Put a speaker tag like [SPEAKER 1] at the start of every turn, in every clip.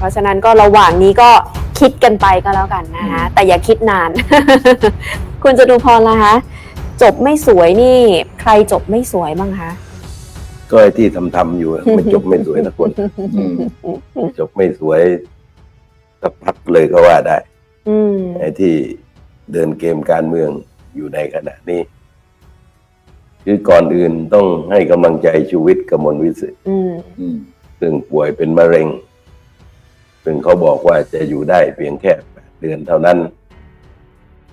[SPEAKER 1] เพราะฉะนั้นก็ระหว่างนี้ก็คิดกันไปก็แล้วกันนะคะแต่อย่าคิดนาน คุณจตุพรล่ะคะ จบไม่สวยนี่ ใครจบไม่สวยบ้างคะ
[SPEAKER 2] ก็ไอ้ที่ทำทำๆอยู่อะมันจบไม่สวยนะคน
[SPEAKER 3] อืม
[SPEAKER 2] จบไม่สวยสักพักเลยก็ว่าได้
[SPEAKER 1] อืม
[SPEAKER 2] ไอ้ที่เดินเกมการเมืองอยู่ในขณะนี้ คือก่อนอื่นต้องให้กำลังใจชูวิทย์กมลวิสิทธิ์
[SPEAKER 1] อืม
[SPEAKER 3] อืม
[SPEAKER 2] ซึ่งป่วยเป็นมะเร็ง ซึ่งเขาบอกว่าจะอยู่ได้เพียงแค่แปดเดือนเท่านั้น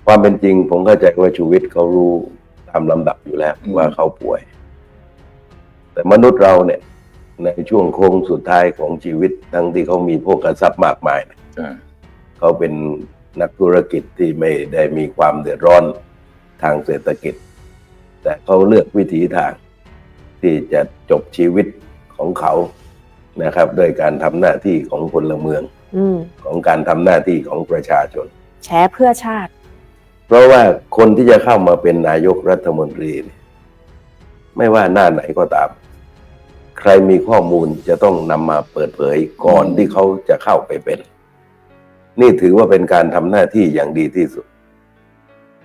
[SPEAKER 2] ความเป็นจริงผมเข้าใจว่าชูวิทย์เขารู้ตามลำดับอยู่แล้วว่าเขาป่วย แต่มนุษย์เราเนี่ย ในช่วงโค้งสุดท้ายของชีวิต ทั้งที่เขามีพวกกระซับมากมายเนี่ย
[SPEAKER 3] ใช่
[SPEAKER 2] เขาเป็นนักธุรกิจที่ไม่ได้มีความเดือดร้อนทางเศรษฐกิจ แต่เขาเลือกวิถีทางที่จะจบชีวิตของเขา นะครับด้วยการทำหน้าที่ของพลเมือง
[SPEAKER 1] อืม
[SPEAKER 2] ของการทำหน้าที่ของประชาชน
[SPEAKER 1] แชร์เพื่อชาติ
[SPEAKER 2] เพราะว่าคนที่จะเข้ามาเป็นนายกรัฐมนตรีเนี่ยไม่ว่าหน้าไหนก็ตาม ใครมีข้อมูลจะต้องนำมาเปิดเผยก่อนที่เขาจะเข้าไปเป็น นี่ถือว่าเป็นการทำหน้าที่อย่างดีที่สุด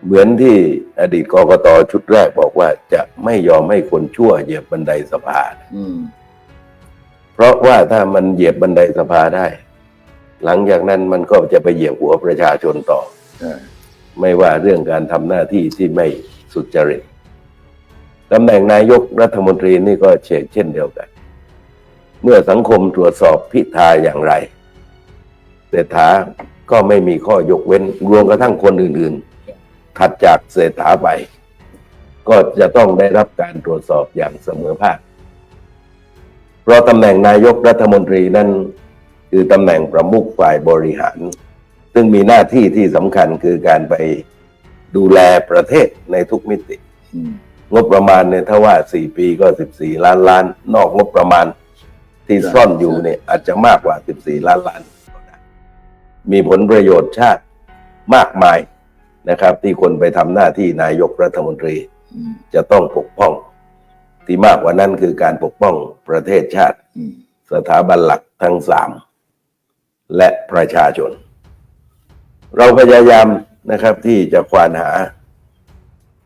[SPEAKER 2] เหมือนที่อดีตกกตชุดแรกบอกว่าจะไม่ยอมให้คนชั่วเหยียบบันไดสภา
[SPEAKER 3] อืม
[SPEAKER 2] เพราะว่าถ้ามันเหยียบบันไดสภาได้ หลังจากนั้นมันก็จะไปเหยียบหัวประชาชนต่อ ไม่ว่าเรื่องการทำหน้าที่ที่ไม่สุจริตตำแหน่งนายกรัฐมนตรีนี่ก็เชกเช่นเดียวกัน เมื่อสังคมตรวจสอบพิธาอย่างไรเศรษฐาก็ไม่มีข้อยกเว้น รวมกระทั่งคนอื่นๆ ถัดจากเศรษฐาไป ก็จะต้องได้รับการตรวจสอบอย่างเสมอภาค เพราะตำแหน่งนายกรัฐมนตรีนั้นคือตำแหน่งประมุขฝ่ายบริหาร ซึ่งมีหน้าที่ที่สำคัญคือการไปดูแลประเทศในทุกมิติ งบประมาณเนี่ยถ้าว่าสี่ปีก็สิบสี่ล้านล้าน นอกงบประมาณที่ซ่อนอยู่เนี่ยอาจจะมากกว่าสิบสี่ล้านล้าน มีผลประโยชน์ชาติมากมายนะครับ ที่คนไปทำหน้าที่นายกรัฐมนตรีจะต้องปกป้อง ที่มากกว่านั้นคือการปกป้องประเทศชาติ
[SPEAKER 3] อืม
[SPEAKER 2] สถาบันหลักทั้งสาม และประชาชน เราพยายามนะครับที่จะควานหา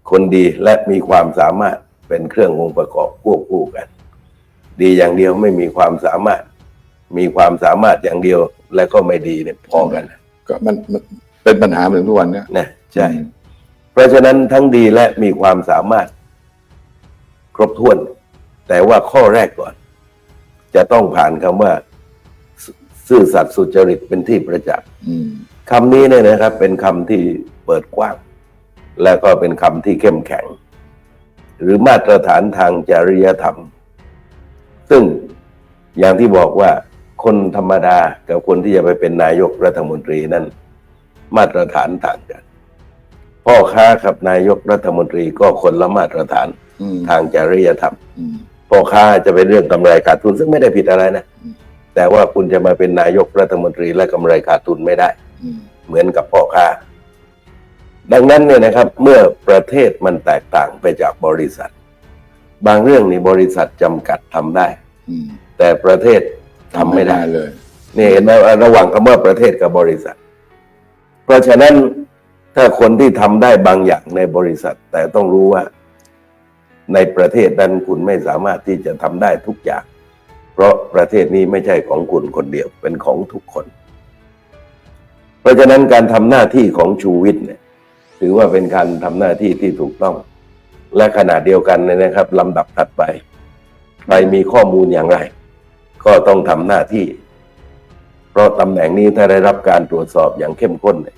[SPEAKER 2] คนดีและมีความสามารถเป็นเครื่ององค์ประกอบควบคู่กัน ดีอย่างเดียวไม่มีความสามารถ มีความสามารถอย่างเดียวและก็ไม่ดีเนี่ยพอกัน
[SPEAKER 3] ก็มันมันเป็นปัญหาเหมือนทุกวันเนี่ย
[SPEAKER 2] นะใช่เพราะฉะนั้นทั้งดีและมีความสามารถ ครบถ้วน แต่ว่าข้อแรกก่อน จะต้องผ่านคำว่าซซื่อสัตย์สุจริตเป็นที่ประจักษ์
[SPEAKER 3] อืม
[SPEAKER 2] คำนี้เนี่ยนะครับ เป็นคำที่เปิดกว้าง และก็เป็นคำที่เข้มแข็ง หรือมาตรฐานทางจริยธรรม ซึ่งอย่างที่บอกว่าคนธรรมดากับคนที่จะไปเป็นนายกรัฐมนตรีนั้น มาตรฐานต่างกัน พ่อค้ากับนายกรัฐมนตรีก็คนละมาตรฐาน
[SPEAKER 3] อืม
[SPEAKER 2] ทางจริยธรรม
[SPEAKER 3] อืม
[SPEAKER 2] พ่อค้าจะเป็นเรื่องกำไรขาดทุนซึ่งไม่ได้ผิดอะไรนะ
[SPEAKER 3] อืม
[SPEAKER 2] แต่ว่าคุณจะมาเป็นนายกรัฐมนตรีและกำไรขาดทุนไม่ได้
[SPEAKER 3] อืม
[SPEAKER 2] เหมือนกับพ่อค้า ดังนั้นเนี่ยนะครับ เมื่อประเทศมันแตกต่างไปจากบริษัท บางเรื่องนี่บริษัทจำกัดทำได้
[SPEAKER 3] อืม
[SPEAKER 2] แต่ประเทศทำไม่ได้
[SPEAKER 3] เลย
[SPEAKER 2] นี่เห็นไหมว่าระหว่างคำว่าประเทศกับบริษัท เพราะฉะนั้นถ้าคนที่ทำได้บางอย่างในบริษัท แต่ต้องรู้ว่า ในประเทศนั้นคุณไม่สามารถที่จะทำได้ทุกอย่าง เพราะประเทศนี้ไม่ใช่ของคุณคนเดียวเป็นของทุกคน เพราะฉะนั้นการทำหน้าที่ของชูวิทย์เนี่ยถือว่าเป็นการทำหน้าที่ที่ถูกต้อง และขณะเดียวกันนะครับลำดับถัดไปใครมีข้อมูลอย่างไร ก็ต้องทำหน้าที่ เพราะตำแหน่งนี้ถ้าได้รับการตรวจสอบอย่างเข้มข้นเนี่ย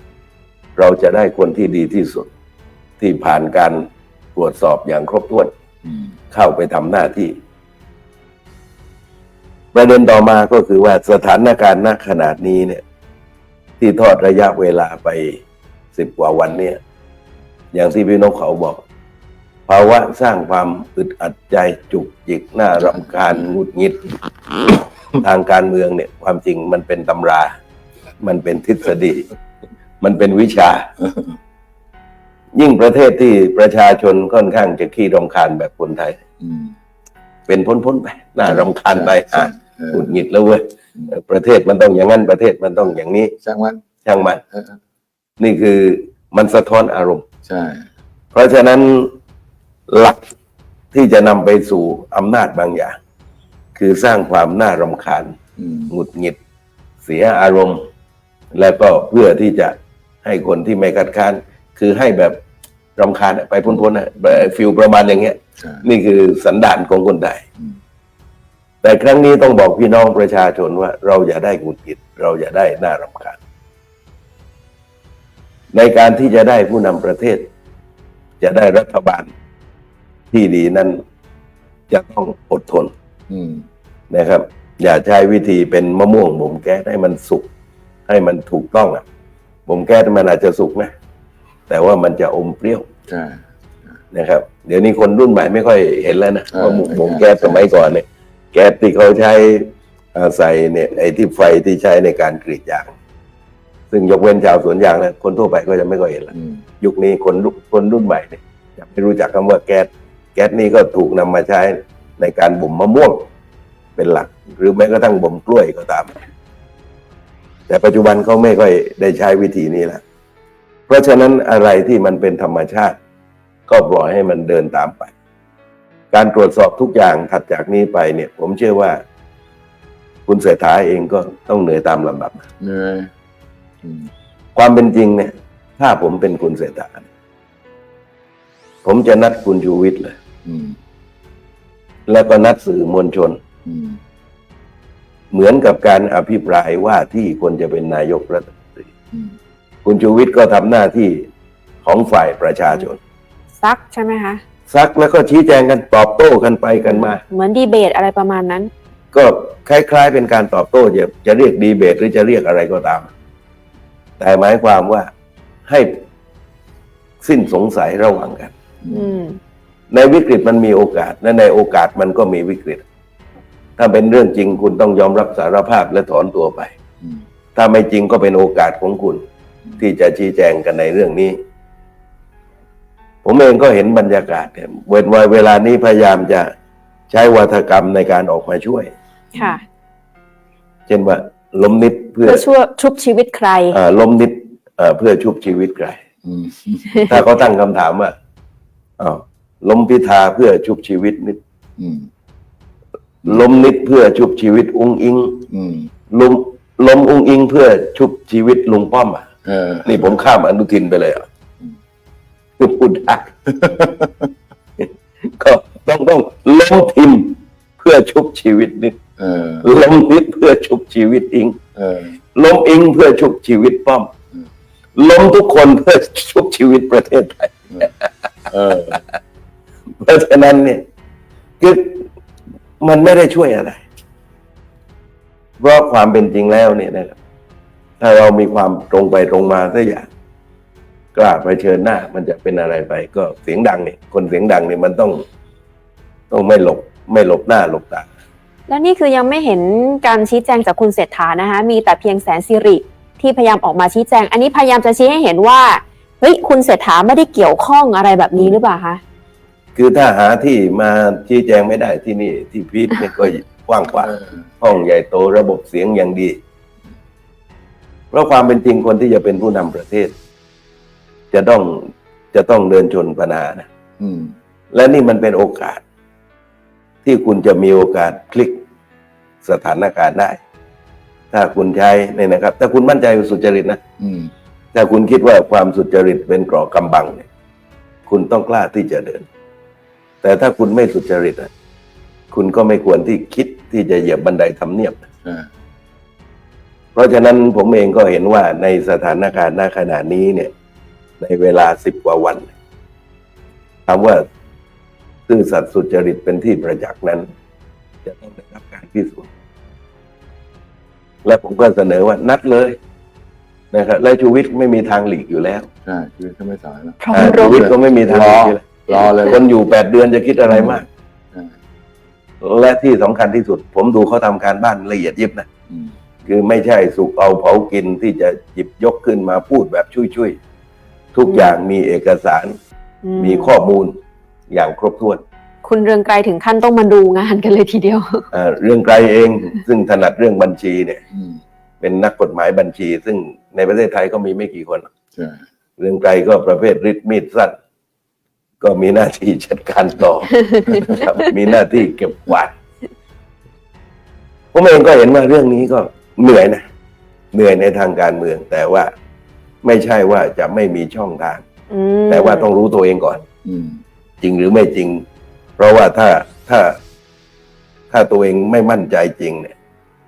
[SPEAKER 2] เราจะได้คนที่ดีที่สุด ที่ผ่านการตรวจสอบอย่างครบถ้วน เข้าไปทำหน้าที่ ประเด็นต่อมาก็คือว่าสถานการณ์ณขนาดนี้เนี่ย ที่ทอดระยะเวลาไปสิบกว่าวันเนี่ย อย่างที่พี่นกเขาบอก ภาวะสร้างความอึดอัดใจจุกจิกหน้ารำคาญหงุดหงิด ทางการเมืองเนี่ย ความจริงมันเป็นตำรา มันเป็นทฤษฎี มันเป็นวิชา ยิ่งประเทศที่ประชาชนค่อนข้างจะขี้รำคาญแบบคนไทย
[SPEAKER 3] อืม
[SPEAKER 2] เป็นพ้นๆไปน่ารำคาญไป
[SPEAKER 3] ใช่
[SPEAKER 2] อะ
[SPEAKER 3] ใเออ
[SPEAKER 2] หงุดหงิดแล้วเว้ยเออประเทศมันต้องอย่างนั้นประเทศมันต้องอย่างนี้
[SPEAKER 3] ช่างมัน
[SPEAKER 2] ช่างมัน
[SPEAKER 3] เออ
[SPEAKER 2] นี่คือมันสะท้อนอารมณ์
[SPEAKER 3] ใช่
[SPEAKER 2] เพราะฉะนั้นหลักที่จะนำไปสู่อำนาจบางอย่าง คือสร้างความน่ารำคาญ
[SPEAKER 3] อืม
[SPEAKER 2] หงุดหงิด เสียอารมณ์ แล้วก็เพื่อที่จะให้คนที่ไม่คัดค้าน คือให้แบบรำคาญอะไปพ้นๆอะแบบฟิลประมาณอย่างเงี้ย
[SPEAKER 3] ใช่
[SPEAKER 2] นี่คือสันดานของคนไทย
[SPEAKER 3] อืม
[SPEAKER 2] แต่ครั้งนี้ต้องบอกพี่น้องประชาชนว่า เราอย่าได้หงุดหงิด เราอย่าได้น่ารำคาญในการที่จะได้ผู้นำประเทศ จะได้รัฐบาลที่ดีนั้นจะต้องอดทน
[SPEAKER 3] อืม
[SPEAKER 2] นะครับ อย่าใช้วิธีเป็นมะม่วงบ่มแก๊สให้มันสุก ให้มันถูกต้องอะบ่มแก๊สมันอาจจะสุกนะ แต่ว่ามันจะอมเปรี้ยว
[SPEAKER 3] ใช่
[SPEAKER 2] นะครับ เดี๋ยวนี้คนรุ่นใหม่ไม่ค่อยเห็นแล้วนะ
[SPEAKER 3] เออ
[SPEAKER 2] ว่าบ่ม
[SPEAKER 3] ใช่
[SPEAKER 2] บ่มแก๊ส
[SPEAKER 3] ใช่
[SPEAKER 2] สมัยก่อนเนี่ย แก๊สที่เขาใช้เอ่อใส่เนี่ยไอ้ที่ไฟที่ใช้ในการกรีดยาง ซึ่งยกเว้นชาวสวนยางแล้วคนทั่วไปก็จะไม่ค่อยเห็นแล้ว
[SPEAKER 3] อืม
[SPEAKER 2] ยุคนี้คนรุ่นคนรุ่นใหม่เนี่ยจะไม่รู้จักคำว่าแก๊ส แก๊สนี่ก็ถูกนำมาใช้ในการบ่มมะม่วงเป็นหลัก หรือแม้กระทั่งบ่มกล้วยก็ตาม แต่ปัจจุบันเขาไม่ค่อยได้ใช้วิธีนี้แล้ว เพราะฉะนั้นอะไรที่มันเป็นธรรมชาติ ก็ปล่อยให้มันเดินตามไป การตรวจสอบทุกอย่างถัดจากนี้ไปเนี่ย ผมเชื่อว่า คุณเศรษฐาเองก็ต้องเหนื่อยตามลำดับ
[SPEAKER 3] เหนื่อยอืม
[SPEAKER 2] ความเป็นจริงเนี่ย ถ้าผมเป็นคุณเศรษฐาเนี่ยผมจะนัดคุณชูวิทย์เลย
[SPEAKER 3] อืม
[SPEAKER 2] แล้วก็นัดสื่อมวลชน
[SPEAKER 3] อืม
[SPEAKER 2] เหมือนกับการอภิปรายว่าที่คนจะเป็นนายกรัฐมนตรี
[SPEAKER 3] อืม
[SPEAKER 2] คุณชูวิทย์ก็ทำหน้าที่ของฝ่ายประชาชน
[SPEAKER 1] ซักใช่ไหมคะ
[SPEAKER 2] ซักแล้วก็ชี้แจงกันตอบโต้กันไปกันมา
[SPEAKER 1] เหมือนดีเบตอะไรประมาณนั้น
[SPEAKER 2] ก็คล้าย ๆ เป็นการตอบโต้จะจะเรียกดีเบตหรือจะเรียกอะไรก็ตาม แต่หมายความว่าให้สิ้นสงสัยระหว่างกัน
[SPEAKER 1] อืม
[SPEAKER 2] ในวิกฤตมันมีโอกาสและในโอกาสมันก็มีวิกฤต ถ้าเป็นเรื่องจริงคุณต้องยอมรับสารภาพและถอนตัวไป
[SPEAKER 3] อืม
[SPEAKER 2] ถ้าไม่จริงก็เป็นโอกาสของคุณ ที่จะชี้แจงกันในเรื่องนี้ ผมเองก็เห็นบรรยากาศเนี่ยเวลาเวลานี้พยายามจะใช้วัฒกรรมในการออกมาช่วย
[SPEAKER 1] ค่ะ
[SPEAKER 2] เช่นว่าล้มนิดเพื่อ
[SPEAKER 1] เพื่อช่วยชุบชีวิตใคร
[SPEAKER 2] เอ่อล้มนิดเอ่อเพื่อชุบชีวิตใคร
[SPEAKER 3] อืม
[SPEAKER 2] ถ้าเขาตั้งคำถามว่าอ้าวล้มพิธาเพื่อชุบชีวิตนิด
[SPEAKER 3] อืม
[SPEAKER 2] ล้มนิดเพื่อชุบชีวิต อุ้งอิง
[SPEAKER 3] อืม
[SPEAKER 2] ล้มล้มอุ้งอิงเพื่อชุบชีวิตลุงป้อมอะ
[SPEAKER 3] เออ
[SPEAKER 2] นี่ผมข้ามอนุทินไปเลยอะ
[SPEAKER 3] อืม
[SPEAKER 2] คือพูดได้ก็ต้องต้องล้มทิมเพื่อชุบชีวิตนิด
[SPEAKER 3] เออ
[SPEAKER 2] ล้มนิดเพื่อชุบชีวิตอิง
[SPEAKER 3] เออ
[SPEAKER 2] ล้มอิงเพื่อชุบชีวิตป้อม
[SPEAKER 3] อืม
[SPEAKER 2] ล้มทุกคนเพื่อชุบชีวิตประเทศไทย
[SPEAKER 3] เออ
[SPEAKER 2] เพราะฉะนั้นเนี่ยคือมันไม่ได้ช่วยอะไร เพราะความเป็นจริงแล้วเนี่ยนะครับ ถ้าเรามีความตรงไปตรงมาสักอย่างกล้าเผชิญหน้า มันจะเป็นอะไรไป ก็เสียงดังเนี่ยคนเสียงดังเนี่ยมันต้อง ต้องไม่หลบ ไม่หลบหน้าหลบตา
[SPEAKER 1] แล้วนี่คือยังไม่เห็นการชี้แจงจากคุณเศรษฐานะคะ มีแต่เพียงแสนสิริที่พยายามออกมาชี้แจง อันนี้พยายามจะชี้ให้เห็นว่าเฮ้ยคุณเศรษฐาไม่ได้เกี่ยวข้องอะไรแบบนี้หรือเปล่าคะ
[SPEAKER 2] คือถ้าหาที่มาชี้แจงไม่ได้ที่นี่ที่พีทเนี่ยก็กว้างกว่า
[SPEAKER 3] เออ
[SPEAKER 2] ห้องใหญ่โตระบบเสียงอย่างดี เพราะความเป็นจริงคนที่จะเป็นผู้นำประเทศ จะต้องจะต้องเดินชนปัญหานะ
[SPEAKER 3] อืม
[SPEAKER 2] และนี่มันเป็นโอกาส ที่คุณจะมีโอกาสพลิกสถานการณ์ได้ ถ้าคุณใช้เนี่ยนะครับ ถ้าคุณมั่นใจสุจริตนะ
[SPEAKER 3] อืม
[SPEAKER 2] ถ้าคุณคิดว่าความสุจริตเป็นเกราะกำบังเนี่ย คุณต้องกล้าที่จะเดิน แต่ถ้าคุณไม่สุจริตอะคุณก็ไม่ควรที่คิดที่จะเหยียบบันไดทำเนียบ
[SPEAKER 3] ใช่
[SPEAKER 2] เพราะฉะนั้นผมเองก็เห็นว่าในสถานการณ์ณขณะนี้เนี่ย ในเวลาสิบกว่าวันคำว่าซื่อสัตย์สุจริตเป็นที่ประจักษ์นั้น จะต้องได้รับการพิสูจน์และผมก็เสนอว่านัดเลยนะครับและชูวิทย์ไม่มีทางหลีกอยู่แล้ว
[SPEAKER 3] ใช่ชีวิตก็ไม่สายแล้ว
[SPEAKER 1] พร้อม
[SPEAKER 2] อ่ารชู
[SPEAKER 1] บ
[SPEAKER 2] วิทย์ก็ไม่มีทางหลีกอยู่แล้ว
[SPEAKER 3] รอเลย
[SPEAKER 2] คนอยู่แปดเดือนจะคิดอะไรมาก
[SPEAKER 3] ใช่
[SPEAKER 2] และที่สำคัญที่สุด ผมดูเขาทำการบ้านละเอียดยิบนะ
[SPEAKER 3] อืม
[SPEAKER 2] คือไม่ใช่สุกเอาเผากินที่จะหยิบยกขึ้นมาพูดแบบช่วยๆ ทุกอย่างมีเอกสาร
[SPEAKER 1] อื
[SPEAKER 2] มีข้อมูลอย่างครบถ้วน
[SPEAKER 1] คุณเรืองไกรถึงขั้นต้องมาดูงานกันเลยทีเดียว
[SPEAKER 2] เอ่อเรื่องไกลเองซึ่งถนัดเรื่องบัญชีเนี่ย
[SPEAKER 3] อืม
[SPEAKER 2] เป็นนักกฎหมายบัญชี ซึ่งในประเทศไทยก็มีไม่กี่คนหรอก
[SPEAKER 3] ใช่
[SPEAKER 2] เรื่องไกลก็ประเภทริดมีดสั้นก็มีหน้าที่จัดการต่อ ครับมีหน้าที่เก็บกวาดผมเองก็เห็นว่าเรื่องนี้ก็ เหนื่อยนะเหนื่อยในทางการเมือง แต่ว่าไม่ใช่ว่าจะไม่มีช่องทาง
[SPEAKER 1] อืม
[SPEAKER 2] แต่ว่าต้องรู้ตัวเองก่อน
[SPEAKER 3] อืม
[SPEAKER 2] จริงหรือไม่จริง เพราะว่าถ้าถ้าถ้าตัวเองไม่มั่นใจจริงเนี่ย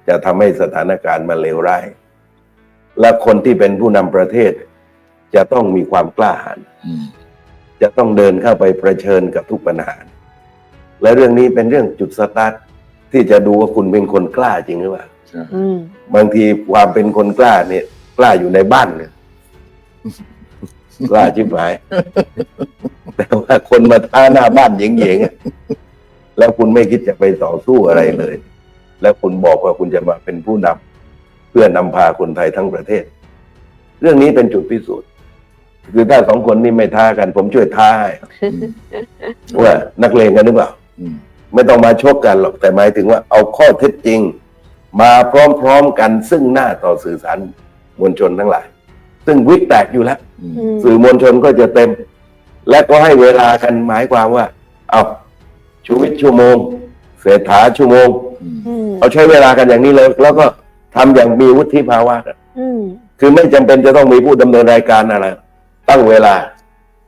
[SPEAKER 2] จะทำให้สถานการณ์มันเลวร้าย และคนที่เป็นผู้นำประเทศ จะต้องมีความกล้าหาญ
[SPEAKER 3] อืม
[SPEAKER 2] จะต้องเดินเข้าไปเผชิญกับทุกปัญหา และเรื่องนี้เป็นเรื่องจุดสตาร์ทที่จะดูว่าคุณเป็นคนกล้าจริงหรือเปล่า
[SPEAKER 3] ใช่
[SPEAKER 1] อืม
[SPEAKER 2] บางทีความเป็นคนกล้าเนี่ย กล้าอยู่ในบ้านเนี่ยกล้าชิบหาย แต่ว่าคนมาท้าหน้าบ้านเหยงๆอะแล้วคุณไม่คิดจะไปต่อสู้อะไรเลย แล้วคุณบอกว่าคุณจะมาเป็นผู้นำเพื่อนำพาคนไทยทั้งประเทศ เรื่องนี้เป็นจุดพิสูจน์ คือถ้าสองคนนี้ไม่ท้ากัน ผมช่วยท้าให้
[SPEAKER 3] อืม
[SPEAKER 2] ว่านักเลงกันหรือเปล่า
[SPEAKER 3] อืม
[SPEAKER 2] ไม่ต้องมาชกกันหรอกแต่หมายถึงว่าเอาข้อเท็จจริง มาพร้อมๆกันซึ่งหน้าต่อสื่อสารมวลชนทั้งหลาย ซึ่งวิกแตกอยู่แล้ว
[SPEAKER 3] อืม
[SPEAKER 1] อืม
[SPEAKER 2] สื่อมวลชนก็จะเต็ม และก็ให้เวลากันหมายความว่า เอาชูวิทย์ชั่วโมง เศรษฐาชั่วโมง
[SPEAKER 3] อืม
[SPEAKER 1] อืม
[SPEAKER 2] เอาใช้เวลากันอย่างนี้เลย แล้วก็ทำอย่างมีวุฒิภาวะกัน
[SPEAKER 1] อืม
[SPEAKER 2] คือไม่จำเป็นจะต้องมีผู้ดำเนินรายการอะไร ตั้งเวลา